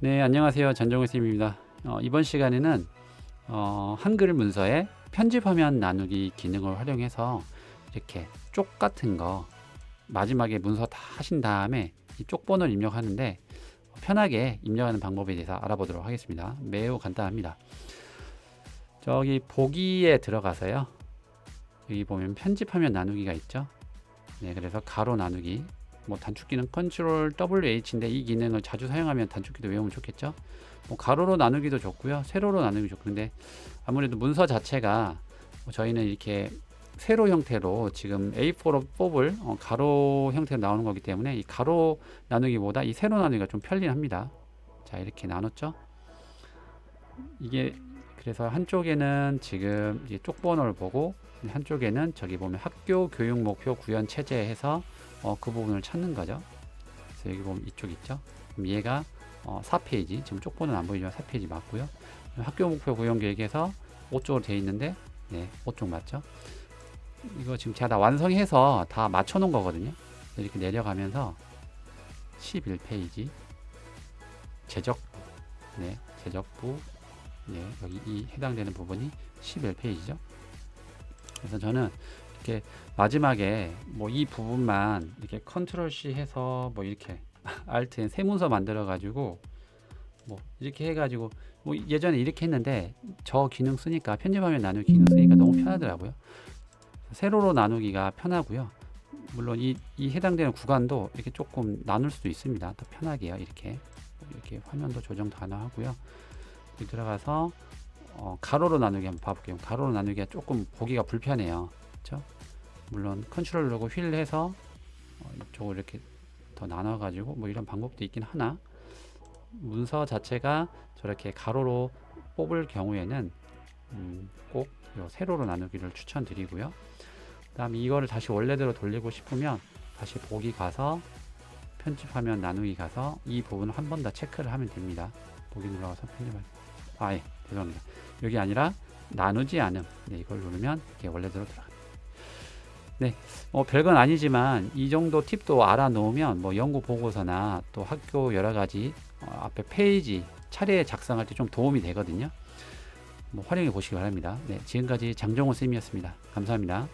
네, 안녕하세요. 전종훈 쌤입니다. 어, 이번 시간에는 어, 한글 문서에 편집 화면 나누기 기능을 활용해서 이렇게 쪽 같은 거 마지막에 문서 다 하신 다음에 이 쪽 번호를 입력하는데 편하게 입력하는 방법에 대해서 알아보도록 하겠습니다. 매우 간단합니다. 저기 보기에 들어가서요. 여기 보면 편집 화면 나누기가 있죠. 네, 그래서 가로 나누기 뭐 단축키는 컨트롤 WH인데 이 기능을 자주 사용하면 단축키도 외우면 좋겠죠. 뭐 가로로 나누기도 좋고요. 세로로 나누기 좋고 근데 아무래도 문서 자체가 뭐 저희는 이렇게 세로 형태로 지금 A4로 뽑을 어, 가로 형태로 나오는 거기 때문에 이 가로 나누기보다 이 세로 나누기가 좀 편리합니다. 자 이렇게 나눴죠. 이게 그래서 한쪽에는 지금 이쪽 번호를 보고 한쪽에는 저기 보면 학교 교육 목표 구현 체제 해서 어, 그 부분을 찾는 거죠. 그래서 여기 보면 이쪽 있죠. 얘가 어, 4페이지 지금 쪽보는 안 보이지만 4페이지 맞고요. 학교 목표 구현 계획에서 5쪽으로 되어 있는데 네, 5쪽 맞죠? 이거 지금 제가 다 완성해서 다 맞춰 놓은 거거든요. 이렇게 내려가면서 11페이지 제적부 네, 제적부 네, 여기 이 해당되는 부분이 11페이지죠. 그래서 저는 이렇게 마지막에 뭐 이 부분만 이렇게 컨트롤 C 해서 뭐 이렇게 알트 새 문서 만들어 가지고 뭐 이렇게 해 가지고 뭐 예전에 이렇게 했는데 저 기능 쓰니까 편집하면 나누기 기능 쓰니까 너무 편하더라고요. 세로로 나누기가 편하고요. 물론 이, 이 해당되는 구간도 이렇게 조금 나눌 수도 있습니다. 더 편하게요. 이렇게 이렇게 화면도 조정 가능하고요. 들어가서 어, 가로로 나누기 한번 봐볼게요. 가로로 나누기가 조금 보기가 불편해요. 그렇죠? 물론 컨트롤 누르고 휠 해서 어, 이쪽을 이렇게 더 나눠 가지고 뭐 이런 방법도 있긴 하나 문서 자체가 저렇게 가로로 뽑을 경우에는 음, 꼭요 세로로 나누기를 추천드리고요. 그 다음 이거를 다시 원래대로 돌리고 싶으면 다시 보기 가서 편집하면 나누기 가서 이 부분을 한 번 더 체크를 하면 됩니다. 보기 눌러서 편집할 아 예 죄송합니다. 여기 아니라 나누지 않음 네, 이걸 누르면 이게 원래대로 들어갑니다. 네, 뭐 별건 아니지만 이 정도 팁도 알아놓으면 뭐 연구 보고서나 또 학교 여러 가지 어, 앞에 페이지 차례 작성할 때 좀 도움이 되거든요. 뭐 활용해 보시기 바랍니다. 네, 지금까지 장정호 쌤이었습니다. 감사합니다.